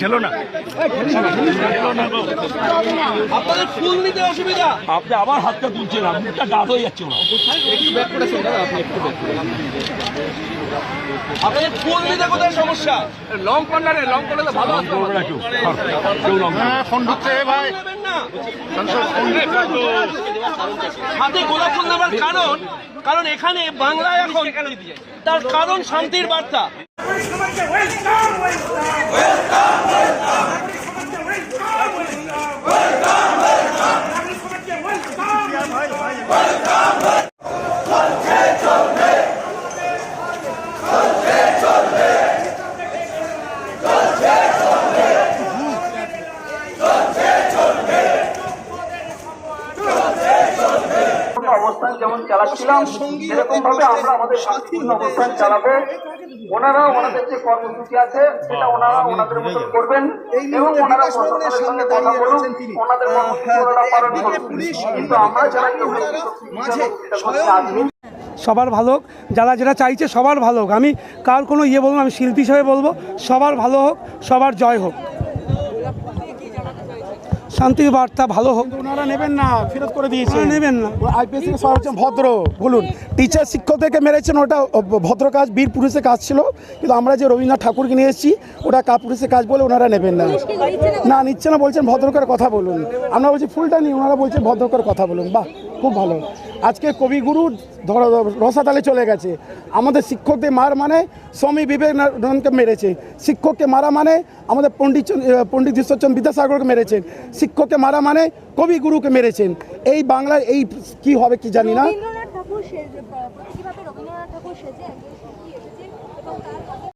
ঠেলো না। আপনাদের ফুল নিতে অসুবিধা। আপনি আবার হাতটা তুলছেন না মুখটা ডাট হয়ে যাচ্ছে ওরা। আপনাদের ফুল নিতে কোথায় সমস্যা? লং কর্নারে লং কর্নারে ভালো আসবে ওরা একটু কেউ লং না। হাতে গোলাপ ফুল দেওয়ার কারণ কারণ এখানে বাংলা এখন তার কারণ শান্তির বার্তা। অবস্থান যেমন চালাচ্ছিলাম সেরকম ভাবে আমরা আমাদের শান্তিপূর্ণ অবস্থান চালাবো। ওনারা ওনাদের যে কর্মসূচি আছে সেটা ওনারা ওনাদের মতন করবেন এবং ওনারা প্রশাসনের সঙ্গে কথা বলুন ওনাদের কর্মসূচি ওনারা পালন করুন। কিন্তু আমরা যারা আছি সবার ভালো হোক যারা যেটা চাইছে সবার ভালো হোক। আমি কার কোনো ইয়ে বলব আমি শিল্পী হিসেবে বলব সবার ভালো হোক সবার জয় হোক। শান্তির বার্তা ভালো হোক। ওনারা নেবেন না ফেরত করে দিয়েছে। নেবেন না। আইপিএস হচ্ছে ভদ্র বলুন। টিচার শিক্ষক থেকে মেরেছেন ওটা ভদ্র কাজ বীর পুরুষের কাজ ছিল। কিন্তু আমরা যে রবীন্দ্রনাথ ঠাকুরকে নিয়ে এসেছি ওটা কাপুরুষের কাজ বলে ওনারা নেবেন না। না? নিচ্ছে না বলছেন ভদ্রকার কথা বলুন। আমরা বলছি ফুলটা নিই ওনারা বলছেন ভদ্রকার কথা বলুন। বাহ খুব ভালো। আজকে কবিগুরু ধর, রসাতালে চলে গেছে। আমাদের শিক্ষকদের মার মানে স্বামী বিবেকানন্দকে মেরেছে। শিক্ষককে মারা মানে আমাদের পণ্ডিত পণ্ডিত ঈশ্বরচন্দ্র বিদ্যাসাগরকে মেরেছেন। শিক্ষককে মারা মানে কবিগুরুকে মেরেছেন। এই বাংলায় এই কি হবে কি জানি না।